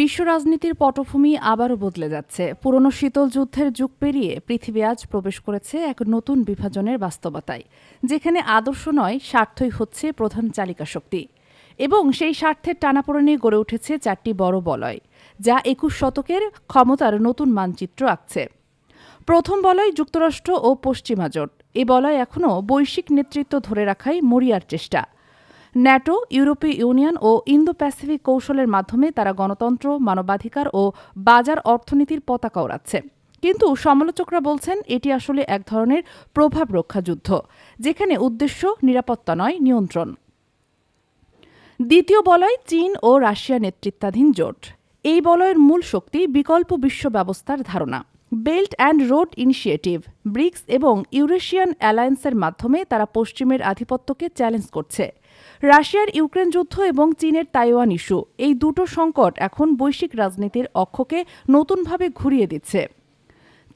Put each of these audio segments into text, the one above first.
বিশ্ব রাজনীতির পটভূমি আবারও বদলে যাচ্ছে। পুরনো শীতল যুদ্ধের যুগ পেরিয়ে পৃথিবী আজ প্রবেশ করেছে এক নতুন বিভাজনের বাস্তবতায়, যেখানে আদর্শ নয়, স্বার্থই হচ্ছে প্রধান চালিকা শক্তি। এবং সেই স্বার্থের টানাপোড়েনে গড়ে উঠেছে চারটি বড় বলয়, যা একুশ শতকের ক্ষমতার নতুন মানচিত্র আঁকছে। প্রথম বলয় যুক্তরাষ্ট্র ও পশ্চিমা জোট, এ বলয় এখনও বৈশ্বিক নেতৃত্ব ধরে রাখাই মরিয়ার চেষ্টা। ন্যাটো, ইউরোপীয় ইউনিয়ন ও ইন্দো প্যাসিফিক কৌশলের মাধ্যমে তারা গণতন্ত্র, মানবাধিকার ও বাজার অর্থনীতির পতাকা ওড়াচ্ছে। কিন্তু সমালোচকরা বলছেন এটি আসলে এক ধরনের প্রভাব রক্ষা যুদ্ধ, যেখানে উদ্দেশ্য নিরাপত্তা নয়, নিয়ন্ত্রণ। দ্বিতীয় বলয় চীন ও রাশিয়া নেতৃত্বাধীন জোট। এই বলয়ের মূল শক্তি বিকল্প বিশ্ব ব্যবস্থার ধারণা। Belt and road initiative, BRICS এবং ইউরেশিয়ান অ্যালায়েন্সের মাধ্যমে তারা পশ্চিমের আধিপত্যকে চ্যালেঞ্জ করছে। রাশিয়ার ইউক্রেন যুদ্ধ এবং চীনের তাইওয়ান ইস্যু, এই দুটো সংকট এখন বৈশ্বিক রাজনীতির অক্ষকে নতুনভাবে ঘুরিয়ে দিচ্ছে।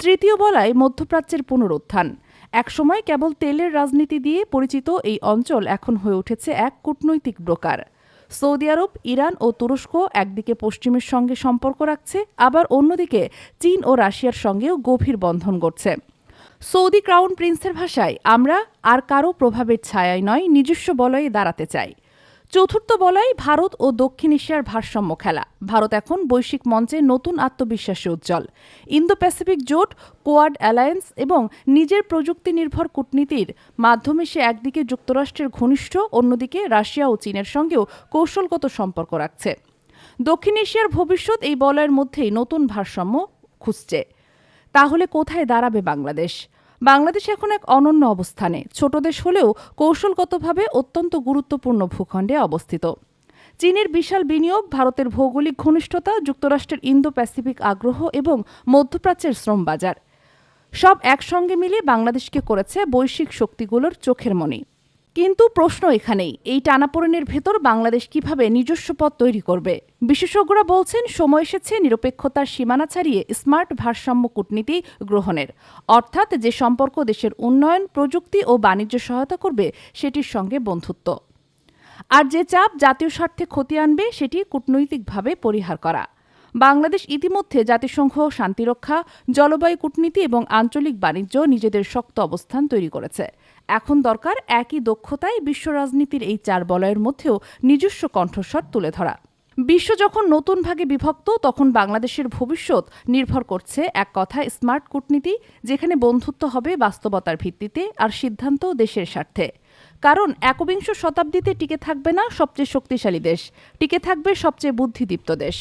তৃতীয় বলায় মধ্যপ্রাচ্যের পুনরুত্থান। একসময় কেবল তেলের রাজনীতি দিয়ে পরিচিত এই অঞ্চল এখন হয়ে উঠেছে এক কূটনৈতিক ব্রোকার সৌদি আরব, ইরান ও তুরস্ক একদিকে পশ্চিমের সঙ্গে সম্পর্ক রাখছে, আবার অন্যদিকে চীন ও রাশিয়ার সঙ্গেও গভীর বন্ধন গড়ছে। সৌদি ক্রাউন প্রিন্সের ভাষায়, আমরা আর কারও প্রভাবের ছায়ায় নয়, নিজস্ব বলয়ে দাঁড়াতে চাই। চতুর্থ বলয় ভারত ও দক্ষিণ এশিয়ার ভারসাম্য খেলা। ভারত এখন বৈশ্বিক মঞ্চে নতুন আত্মবিশ্বাসে উজ্জ্বল। ইন্দো প্যাসিফিক জোট, কোয়াড অ্যালায়েন্স এবং নিজের প্রযুক্তি নির্ভর কূটনীতির মাধ্যমে সে একদিকে যুক্তরাষ্ট্রের ঘনিষ্ঠ, অন্যদিকে রাশিয়া ও চীনের সঙ্গেও কৌশলগত সম্পর্ক রাখছে। দক্ষিণ এশিয়ার ভবিষ্যৎ এই বলয়ের মধ্যেই নতুন ভারসাম্য খুঁজছে। তাহলে কোথায় দাঁড়াবে বাংলাদেশ? বাংলাদেশ এখন এক অনন্য অবস্থানে। ছোট দেশ হলেও কৌশলগতভাবে অত্যন্ত গুরুত্বপূর্ণ ভূখণ্ডে অবস্থিত। চীনের বিশাল বিনিয়োগ, ভারতের ভৌগোলিক ঘনিষ্ঠতা, যুক্তরাষ্ট্রের ইন্দো প্যাসিফিক আগ্রহ এবং মধ্যপ্রাচ্যের শ্রম বাজার সব একসঙ্গে মিলে বাংলাদেশকে করেছে বৈশ্বিক শক্তিগুলোর চোখের মনি। কিন্তু প্রশ্ন এখানেই, এই টানাপোড়েনের ভেতর বাংলাদেশ কীভাবে নিজস্ব পথ তৈরি করবে? বিশেষজ্ঞরা বলছেন, সময় এসেছে নিরপেক্ষতার সীমানা ছাড়িয়ে স্মার্ট ভারসাম্য কূটনীতি গ্রহণের। অর্থাৎ যে সম্পর্ক দেশের উন্নয়ন, প্রযুক্তি ও বাণিজ্য সহায়তা করবে, সেটির সঙ্গে বন্ধুত্ব। আর যে চাপ জাতীয় স্বার্থে ক্ষতি আনবে, সেটি কূটনৈতিকভাবে পরিহার করা। বাংলাদেশ ইতিমধ্যে জাতিসংঘ, শান্তিরক্ষা, জলবায়ু কূটনীতি এবং আঞ্চলিক বাণিজ্য নিজেদের শক্ত অবস্থান তৈরি করেছে। এখন দরকার একই দক্ষতায় বিশ্ব রাজনীতির এই চার বলয়ের মধ্যেও নিজস্ব কণ্ঠস্বর তুলে ধরা। বিশ্ব যখন নতুন ভাগে বিভক্ত, তখন বাংলাদেশের ভবিষ্যৎ নির্ভর করছে এক কথায় স্মার্ট কূটনীতি, যেখানে বন্ধুত্ব হবে বাস্তবতার ভিত্তিতে আর সিদ্ধান্ত দেশের স্বার্থে। কারণ একবিংশ শতাব্দীতে টিকে থাকবে না সবচেয়ে শক্তিশালী দেশ, টিকে থাকবে সবচেয়ে বুদ্ধিদীপ্ত দেশ।